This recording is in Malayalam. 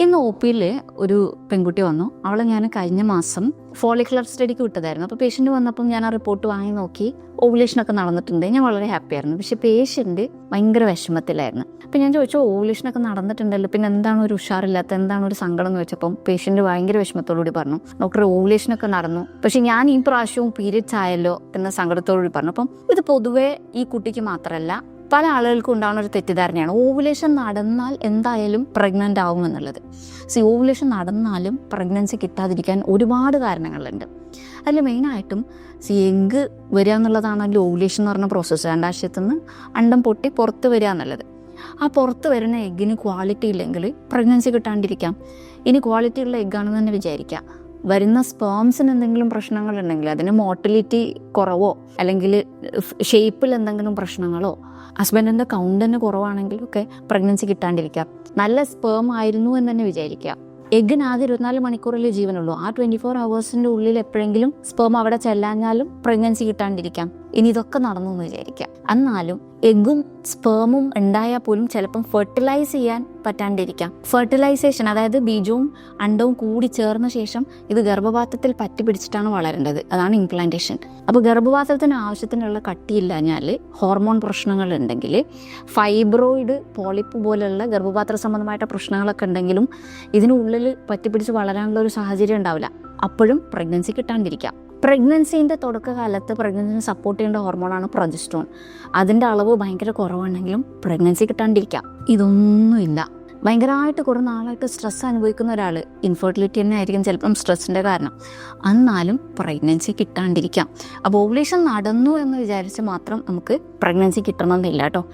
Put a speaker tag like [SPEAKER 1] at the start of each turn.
[SPEAKER 1] ഇന്ന് ഒ പിയിൽ ഒരു പെൺകുട്ടി വന്നു. അവളെ ഞാൻ കഴിഞ്ഞ മാസം ഫോളിക്കുലർ സ്റ്റഡിക്ക് വിട്ടതായിരുന്നു. അപ്പോൾ പേഷ്യന്റ് വന്നപ്പം ഞാൻ ആ റിപ്പോർട്ട് വാങ്ങി നോക്കി. ഓവുലേഷനൊക്കെ നടന്നിട്ടുണ്ട്. ഞാൻ വളരെ ഹാപ്പി ആയിരുന്നു. പക്ഷേ പേഷ്യന്റ് ഭയങ്കര വിഷമത്തിലായിരുന്നു. അപ്പം ഞാൻ ചോദിച്ചു ഓവുലേഷനൊക്കെ നടന്നിട്ടുണ്ടല്ലോ. പിന്നെ എന്താണ് ഒരു ഉഷാറില്ലാത്ത എന്താണ് ഒരു സങ്കടം? എന്ന് വെച്ചപ്പം പേഷ്യന്റ് ഭയങ്കര വിഷമത്തോടുകൂടി പറഞ്ഞു. ഡോക്ടർ ഓവുലേഷനൊക്കെ നടന്നു. പക്ഷെ ഞാൻ ഈ പ്രാവശ്യവും പീരിയഡ്സ് ആയല്ലോ എന്ന സങ്കടത്തോടുകൂടി പറഞ്ഞു. അപ്പം ഇത് പൊതുവേ ഈ കുട്ടിക്ക് മാത്രമല്ല പല ആളുകൾക്കും ഉണ്ടാകുന്ന ഒരു തെറ്റിദ്ധാരണയാണ്. ഓവുലേഷൻ നടന്നാൽ എന്തായാലും പ്രഗ്നന്റ് ആവും എന്നുള്ളത്. സി ഓവുലേഷൻ നടന്നാലും പ്രഗ്നൻസി കിട്ടാതിരിക്കാൻ ഒരുപാട് കാരണങ്ങളുണ്ട്. അതിൽ മെയിനായിട്ടും സി എഗ് വരിക എന്നുള്ളതാണല്ലോ ഓവുലേഷൻ എന്ന് പറഞ്ഞ പ്രോസസ്സ് രണ്ടാഴ്ചത്തു നിന്ന് അണ്ടം പൊട്ടി പുറത്ത് വരിക എന്നുള്ളത്. ആ പുറത്ത് വരുന്ന എഗ്ഗിന് ക്വാളിറ്റി ഇല്ലെങ്കിൽ പ്രഗ്നൻസി കിട്ടാണ്ടിരിക്കാം. ഇനി ക്വാളിറ്റി ഉള്ള എഗ്ഗാണെന്ന് തന്നെ വിചാരിക്കാം വരുന്ന സ്പേംസിന് എന്തെങ്കിലും പ്രശ്നങ്ങളുണ്ടെങ്കിൽ അതിന് മോട്ടിലിറ്റി കുറവോ അല്ലെങ്കിൽ ഷേപ്പിൽ എന്തെങ്കിലും പ്രശ്നങ്ങളോ ഹസ്ബൻഡിന്റെ കൗണ്ട് തന്നെ കുറവാണെങ്കിലും ഒക്കെ പ്രഗ്നൻസി കിട്ടാണ്ടിരിക്കുക. നല്ല സ്പേം ആയിരുന്നു എന്ന് തന്നെ വിചാരിക്കുക. എഗ്ഗിന് ആകെ ഇരുപത്തിനാല് മണിക്കൂറിൽ ജീവനുള്ളൂ. ആ ട്വന്റി ഫോർ അവേഴ്സിന്റെ ഉള്ളിൽ എപ്പോഴെങ്കിലും സ്പേം അവിടെ ചെല്ലാഞ്ഞാലും പ്രഗ്നൻസി കിട്ടാണ്ടിരിക്കാം. ഇനി ഇതൊക്കെ നടന്നു എന്ന് വിചാരിക്കാം. എന്നാലും എഗ്ഗും സ്പേമും ഉണ്ടായാൽ പോലും ചിലപ്പം ഫെർട്ടിലൈസ് ചെയ്യാൻ പറ്റാണ്ടിരിക്കാം. ഫെർട്ടിലൈസേഷൻ അതായത് ബീജവും അണ്ടവും കൂടി ചേർന്ന ശേഷം ഇത് ഗർഭപാത്രത്തിൽ പറ്റി പിടിച്ചിട്ടാണ് വളരേണ്ടത്. അതാണ് ഇംപ്ലാന്റേഷൻ അപ്പോൾ ഗർഭപാത്രത്തിന് ആവശ്യത്തിനുള്ള കട്ടിയില്ലാഞ്ഞാൽ ഹോർമോൺ പ്രശ്നങ്ങൾ ഉണ്ടെങ്കിൽ ഫൈബ്രോയിഡ് പോളിപ്പ് പോലുള്ള ഗർഭപാത്ര സംബന്ധമായിട്ട് പ്രശ്നങ്ങളൊക്കെ ഉണ്ടെങ്കിലും ഇതിനുള്ളിൽ പറ്റിപ്പിടിച്ച് വളരാനുള്ള ഒരു സാഹചര്യം ഉണ്ടാവില്ല. അപ്പോഴും പ്രഗ്നൻസി കിട്ടാണ്ടിരിക്കാം. പ്രഗ്നൻസീന്റെ തുടക്കകാലത്ത് പ്രഗ്നൻസിനെ സപ്പോർട്ട് ചെയ്യേണ്ട ഹോർമോണാണ് പ്രൊജസ്ട്രോൺ അതിന്റെ അളവ് ഭയങ്കര കുറവുണ്ടെങ്കിലും പ്രഗ്നൻസി കിട്ടാണ്ടിരിക്കാം. ഇതൊന്നുമില്ല. ഭയങ്കരമായിട്ട് കുറേ നാളായിട്ട് സ്ട്രെസ് അനുഭവിക്കുന്ന ഒരാൾ ഇൻഫെർട്ടിലിറ്റി തന്നെ ആയിരിക്കും ചിലപ്പം സ്ട്രെസ്സിന്റെ കാരണം. എന്നാലും പ്രഗ്നൻസി കിട്ടാണ്ടിരിക്കാം. അപ്പോൾ ഓവുലേഷൻ നടന്നു എന്ന് വിചാരിച്ച് മാത്രം നമുക്ക് പ്രഗ്നൻസി കിട്ടണമെന്നില്ല കേട്ടോ.